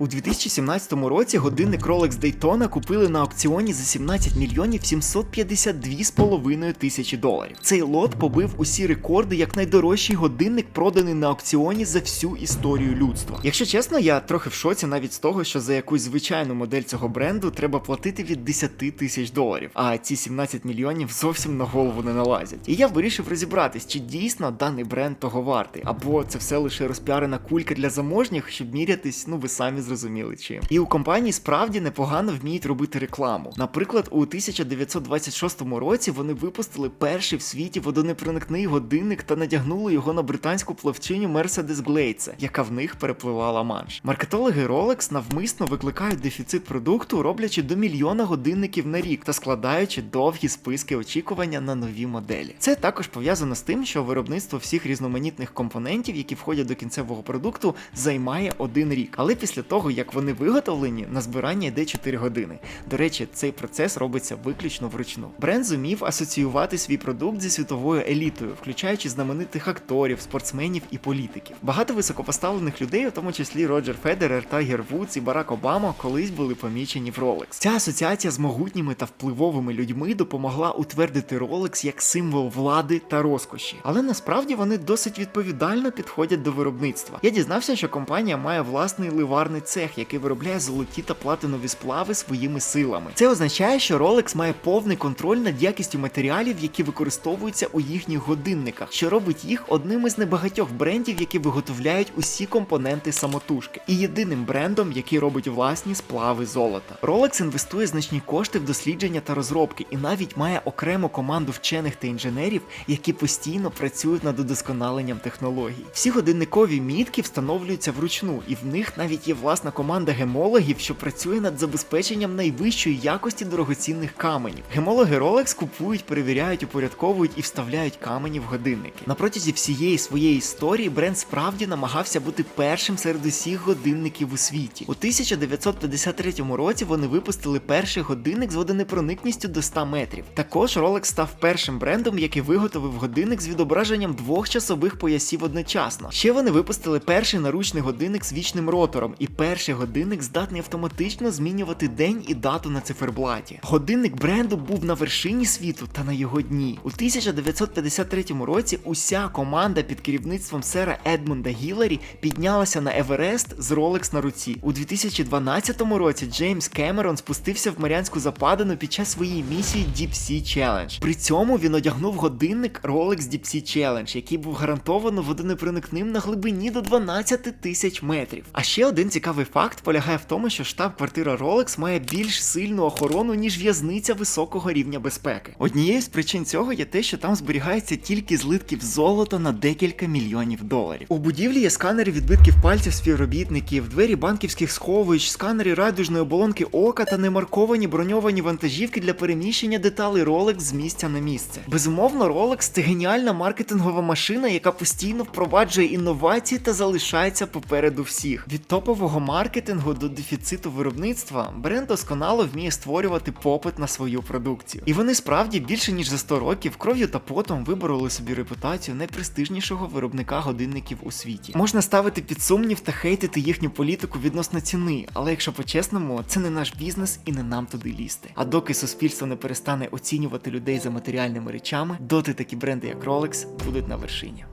У 2017 році годинник Rolex Daytona купили на аукціоні за 17 мільйонів 752,5 тисячі доларів. Цей лот побив усі рекорди як найдорожчий годинник, проданий на аукціоні за всю історію людства. Якщо чесно, я трохи в шоці навіть з того, що за якусь звичайну модель цього бренду треба платити від 10 тисяч доларів, а ці 17 мільйонів зовсім на голову не налазять. І я вирішив розібратись, чи дійсно даний бренд того вартий, або це все лише розпіарена кулька для заможніх, щоб мірятись, ну ви самі зрозуміли чим. І у компанії справді непогано вміють робити рекламу. Наприклад, у 1926 році вони випустили перший в світі водонепроникний годинник та надягнули його на британську плавчиню Mercedes Glade, яка в них перепливала манш. Маркетологи Rolex навмисно викликають дефіцит продукту, роблячи до мільйона годинників на рік та складаючи довгі списки очікування на нові моделі. Це також пов'язано з тим, що виробництво всіх різноманітних компонентів, які входять до кінцевого продукту, займає один рік. Але після того, як вони виготовлені, на збирання йде 4 години. До речі, цей процес робиться виключно вручну. Бренд зумів асоціювати свій продукт зі світовою елітою, включаючи знаменитих акторів, спортсменів і політиків. Багато високопоставлених людей, у тому числі Роджер Федерер, Тайгер Вудс і Барак Обама, колись були помічені в Rolex. Ця асоціація з могутніми та впливовими людьми допомогла утвердити Rolex як символ влади та розкоші. Але насправді вони досить відповідально підходять до виробництва. Я дізнався, що компанія має власний ливарний цех, який виробляє золоті та платинові сплави своїми силами. Це означає, що Rolex має повний контроль над якістю матеріалів, які використовуються у їхніх годинниках, що робить їх одним із небагатьох брендів, які виготовляють усі компоненти самотужки, і єдиним брендом, який робить власні сплави золота. Rolex інвестує значні кошти в дослідження та розробки, і навіть має окрему команду вчених та інженерів, які постійно працюють над удосконаленням технологій. Всі годинникові мітки встановлюються вручну, і в них навіть є власна команда гемологів, що працює над забезпеченням найвищої якості дорогоцінних каменів. Гемологи Rolex купують, перевіряють, упорядковують і вставляють камені в годинники. На протязі всієї своєї історії бренд справді намагався бути першим серед усіх годинників у світі. У 1953 році вони випустили перший годинник з водонепроникністю до 100 метрів. Також Rolex став першим брендом, який виготовив годинник з відображенням двох часових поясів одночасно. Ще вони випустили перший наручний годинник з вічним ротором і перший годинник здатний автоматично змінювати день і дату на циферблаті. Годинник бренду був на вершині світу та на його дні. У 1953 році уся команда під керівництвом сера Едмунда Гіларі піднялася на Еверест з Rolex на руці. У 2012 році Джеймс Кемерон спустився в Маріанську западину під час своєї місії Deep Sea Challenge. При цьому він одягнув годинник Rolex Deep Sea Challenge, який був гарантовано водонепроникним на глибині до 12 тисяч метрів. А ще один цікавий факт полягає в тому, що штаб-квартира Rolex має більш сильну охорону, ніж в'язниця високого рівня безпеки. Однією з причин цього є те, що там зберігається тільки злитків золота на декілька мільйонів доларів. У будівлі є сканери відбитків пальців співробітників, двері банківських сховищ, сканери радужної оболонки ока та немарковані броньовані вантажівки для переміщення деталей Rolex з місця на місце. Безумовно, Rolex це геніальна маркетингова машина, яка постійно впроваджує інновації та залишається попереду всіх. Від топового маркетингу до дефіциту виробництва бренд досконало вміє створювати попит на свою продукцію. І вони справді більше ніж за 100 років кров'ю та потом вибороли собі репутацію найпрестижнішого виробника годинників у світі. Можна ставити під сумнів та хейтити їхню політику відносно ціни, але якщо по-чесному, це не наш бізнес і не нам туди лізти. А доки суспільство не перестане оцінювати людей за матеріальними речами, доти такі бренди, як Rolex, будуть на вершині.